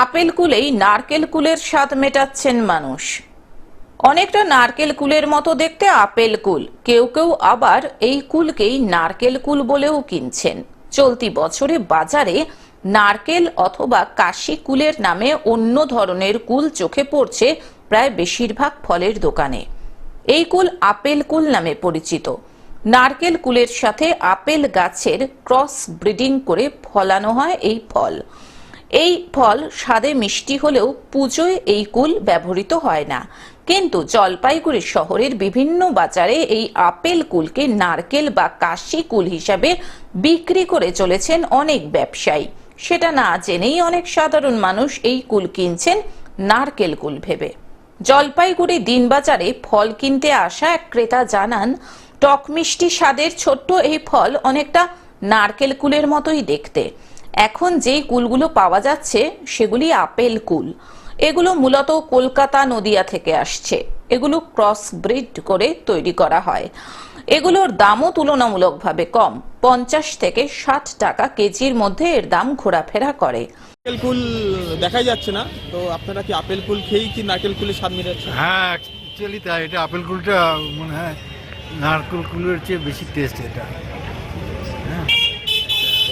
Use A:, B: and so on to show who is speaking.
A: Apple কুলেই নারকেল কুলের স্বাদ মেটাচ্ছেন মানুষ। অনেকটা নারকেল কুলের মতো দেখতে আপেল কুল। কেউ কেউ আবার এই কুলকেই নারকেল কুল বলেও কিনছেন। চলতি বছরে বাজারে নারকেল অথবা কাশি কুলের নামে অন্য ধরনের কুল চোখে পড়ছে প্রায় বেশিরভাগ ফলের দোকানে। এই কুল আপেল কুল নামে পরিচিত। নারকেল কুলের সাথে আপেল গাছের ক্রস ব্রিডিং করে ফলানো হয় এই ফল। এই ফল স্বাদে মিষ্টি হলেও পুজোয় এই কুল ব্যবহৃত হয় না। কিন্তু জলপাইগুড়ি শহরের বিভিন্ন বাজারে এই আপেল কুলকে নারকেল বা কাশি কুল হিসাবে বিক্রি করে চলেছেন অনেক ব্যবসায়ী। সেটা না জেনেই অনেক সাধারণ মানুষ এই কুল কিনছেন নারকেল কুল ভেবে। জলপাইগুড়ি দিনবাজারে ফল কিনতে আসা এক ক্রেতা জানান, টক মিষ্টি স্বাদের ছোট্ট এই ফল অনেকটা নারকেল কুলের মতোই দেখতে। এখন যেই কুলগুলো পাওয়া যাচ্ছে সেগুলি আপেল কুল। এগুলো মূলত কলকাতা নদিয়া থেকে আসছে। এগুলো ক্রস ব্রিড করে তৈরি করা হয়। এগুলোর দামও তুলনামূলকভাবে কম। পঞ্চাশ থেকে ষাট টাকা কেজির মধ্যে এর দাম ঘোরাফেরা করে।
B: নারকেল কুল দেখাই যাচ্ছে না। তো আপনারা কি আপেল কুল খেয়েই কি নারকেল কুলের স্বাদ মেটাচ্ছেন
C: হ্যাঁ অ্যাকচুয়ালি তাই। এটা আপেল কুলটা মনে হয় নারকেল কুলের চেয়ে বেশি টেস্ট এটা
B: ওই জন্য এটা
C: নারকেল কুলের চেয়ে বেশি টেস্ট